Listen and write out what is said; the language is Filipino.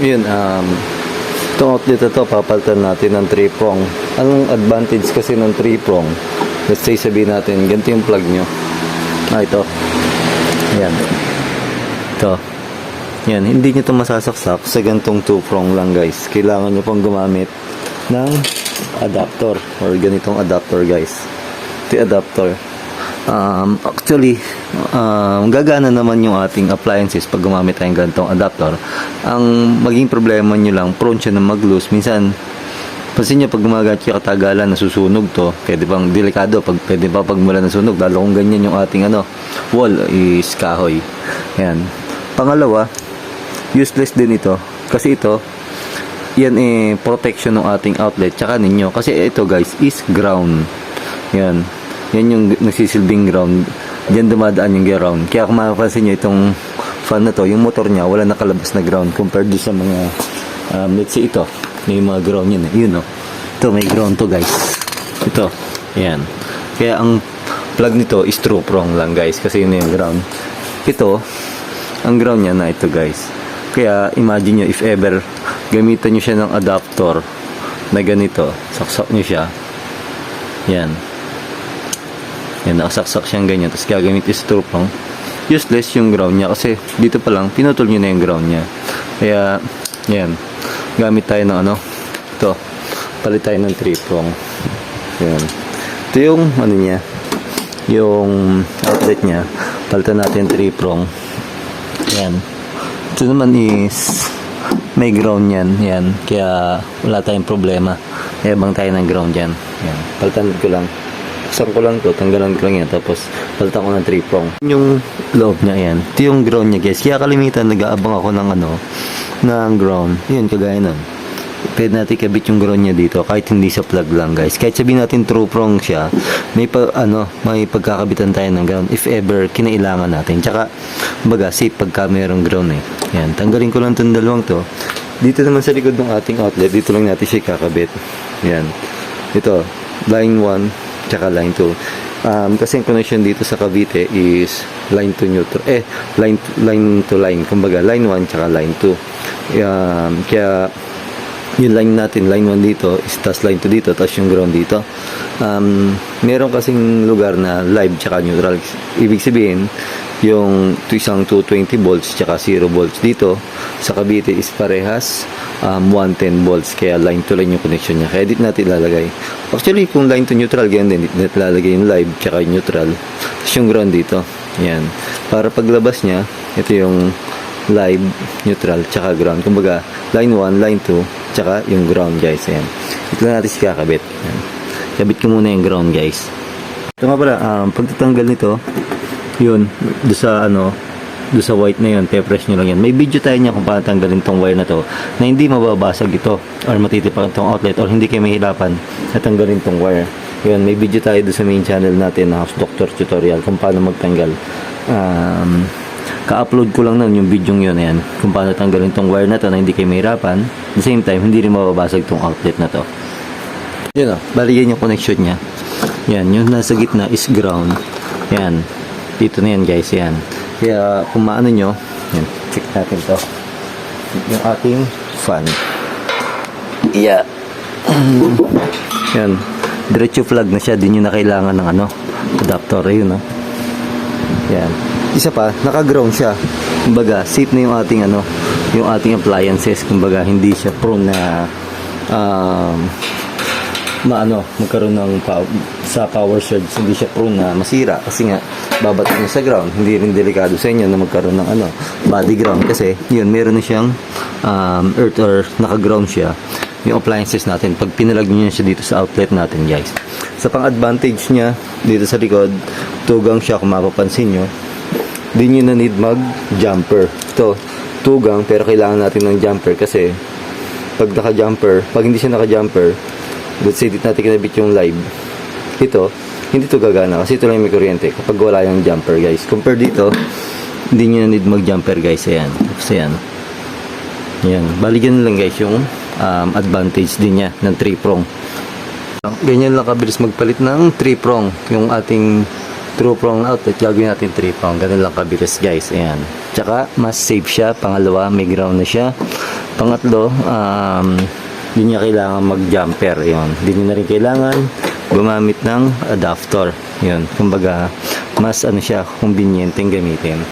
Yun, um, itong outlet na to, papalitan natin ng 3 prong. Anong advantage kasi ng 3 prong? Let's say sabihin natin, ganito yung plug nyo. Ah, ito. Ayan. Ito. Yan, hindi nyo ito masasaksak sa gantong 2 prong lang guys. Kailangan nyo pang gumamit ng adapter or ganitong adapter guys. Yung adapter. Um, actually, um, gagana naman yung ating appliances pag gumamit tayong ganitong adapter. Ang maging problema nyo lang, prone siya na mag-loose. Minsan, pansin nyo pag gumagamit kayo katagalan, nasusunog to. Pwede bang delikado, pag, pwede pa pag mula nasunog. Lalo kung ganyan yung ating ano, wall is kahoy. Yan. Pangalawa, useless din ito. Kasi ito, yan eh, protection ng ating outlet tsaka ninyo. Kasi ito guys, is ground. Yan. Yan yung nagsisilbing ground. Diyan dumadaan yung ground. Kaya kung mapapansin nyo itong fan na to, yung motor niya, wala nakalabas na ground compared do sa mga, um, let's say ito, may mga ground yun. eh. Yun no. Ito, may ground to guys. Ito. Yan. Kaya ang plug nito is true prong lang guys. Kasi yun yung ground. Ito, ang ground niya na ito guys. Kaya imagine nyo if ever gamitan nyo siya ng adapter na ganito, saksak nyo siya. Yan. Yan, nakasaksak siyang ganyan. Tapos gagamit is true prong. Useless yung ground niya kasi dito pa lang, pinutol nyo na yung ground niya. Kaya, yan. Gamit tayo ng ano, ito. Palit tayo ng 3 prong. Yan. Ito yung, ano niya, yung outlet niya. Palitan natin 3 prong. Yan. Ito naman is may ground yan. Yan. Kaya wala tayong problema. Ebang tayo ng ground yan. Yan. Palitan ko lang. Buksan ko lang to. Tanggalan ko lang yan. Tapos palitan ko ng 3 prong. Yung loob niya yan. Ito yung ground niya guys. Kaya kalimitan nag-aabang ako ng ano ng ground. Yun kagaya nun. Pwede natin kabit yung ground niya dito kahit hindi sa plug lang guys. Kahit sabihin natin true prong siya, may pa, ano, may pagkakabitan tayo ng ground if ever kinailangan natin. Tsaka baga safe pagka mayroong ground eh. Yan, tanggalin ko lang tong dalawang to. Dito naman sa likod ng ating outlet, dito lang natin siya kakabit. Yan. Ito, line 1 tsaka line 2. Um, kasi ang connection dito sa Cavite is line to neutral. Eh, line line to line. Kumbaga, line 1 tsaka line 2. Um, kaya yung line natin, line 1 dito, is tas line 2 dito, tas yung ground dito. Um, meron kasing lugar na live tsaka neutral. Ibig sabihin, yung isang 220 volts tsaka 0 volts dito sa Cavite is parehas um, 110 volts kaya line to line yung connection niya kaya dito natin ilalagay actually kung line to neutral ganyan din dito natin ilalagay yung live tsaka yung neutral tapos yung ground dito yan para paglabas niya ito yung live, neutral, tsaka ground. Kumbaga, line 1, line 2, tsaka yung ground guys. Ayan. Ito lang natin siya kakabit. Ayan. Kabit ko muna yung ground guys. Ito nga pala, um, pagtatanggal nito, yun, do sa ano, do sa white na yun, pe-press nyo lang yan. May video tayo niya kung paano tanggalin tong wire na to na hindi mababasag ito or matitipak itong outlet or hindi kayo mahirapan na tanggalin tong wire. Yun, may video tayo do sa main channel natin na House Doctor Tutorial kung paano magtanggal. Um, ka-upload ko lang nun yung video yun yan kung paano tanggalin tong wire na to na hindi kayo mahirapan. At the same time hindi rin mababasag tong outlet na to. Yun o bali yan yung connection nya yan yung nasa gitna is ground. Yan dito na yan guys yan. Kaya kung maano nyo yan check natin to. Yung ating fan. Yeah. Yan diretso plug na siya din yung na kailangan ng ano adapter ayun o yan isa pa, naka-ground siya. Kumbaga, safe na yung ating ano, yung ating appliances. Kumbaga, hindi siya prone na um, maano, magkaroon ng sa power surge, hindi siya prone na masira kasi nga babato niya sa ground. Hindi rin delikado sa inyo na magkaroon ng ano, body ground kasi yun, meron na siyang um, earth or naka-ground siya yung appliances natin pag pinalag niyo siya dito sa outlet natin guys sa pang advantage niya dito sa likod tugang siya kung mapapansin nyo di nyo na need mag jumper ito tugang pero kailangan natin ng jumper kasi pag naka jumper pag hindi siya naka jumper let's say dito natin kinabit yung live. Ito hindi to gagana kasi ito lang yung may kuryente kapag wala yung jumper guys. Compare dito hindi nyo na need mag jumper guys. Ayan tapos ayan. Yan bali ganun lang guys yung um, advantage din niya ng 3 prong. Ganyan lang kabilis magpalit ng 3 prong yung ating true prong outlet, gagawin natin 3 prong. Ganun lang kabilis guys. Ayan. Tsaka, mas safe siya. Pangalawa, may ground na siya. Pangatlo, um, hindi niya kailangan mag-jumper. Ayan. Hindi niya na rin kailangan gumamit ng adapter. Yun. Kumbaga, mas ano siya, convenient gamitin.